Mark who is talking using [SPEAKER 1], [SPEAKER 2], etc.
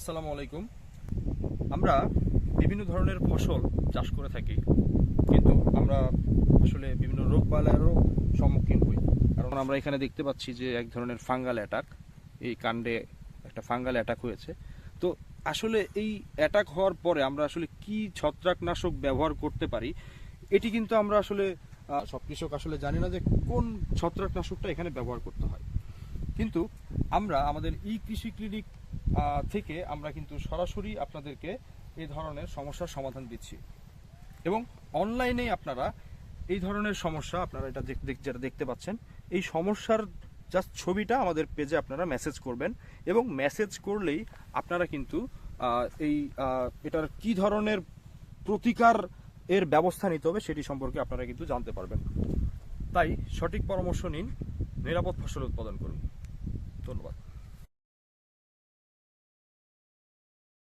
[SPEAKER 1] আসসালামু আলাইকুম। আমরা বিভিন্ন ধরনের ফসল চাষ করে থাকি, কিন্তু আমরা আসলে বিভিন্ন রোগ বালাইয়েরও সম্মুখীন হই। কারণ আমরা এখানে দেখতে পাচ্ছি যে এক ধরনের ফাঙ্গাল অ্যাটাক, এই কাণ্ডে একটা ফাঙ্গাল অ্যাটাক হয়েছে। তো আসলে এই অ্যাটাক হওয়ার পরে আমরা আসলে কি ছত্রাকনাশক ব্যবহার করতে পারি, এটি কিন্তু আমরা আসলে সব কৃষক আসলে জানি না যে কোন ছত্রাকনাশকটা এখানে ব্যবহার করতে হয়। কিন্তু আমরা আমাদের ই কৃষি ক্লিনিক থেকে আমরা কিন্তু সরাসরি আপনাদেরকে এই ধরনের সমস্যার সমাধান দিচ্ছি। এবং অনলাইনে আপনারা এই ধরনের সমস্যা আপনারা এটা যেটা দেখতে পাচ্ছেন, এই সমস্যার জাস্ট ছবিটা আমাদের পেজে আপনারা মেসেজ করবেন এবং মেসেজ করলেই আপনারা কিন্তু এই এটার কি ধরনের প্রতিকার এর ব্যবস্থা নিতে হবে সেটি সম্পর্কে আপনারা কিন্তু জানতে পারবেন। তাই সঠিক পরামর্শ নিন, নিরাপদ ফসল উৎপাদন করুন। ধন্যবাদ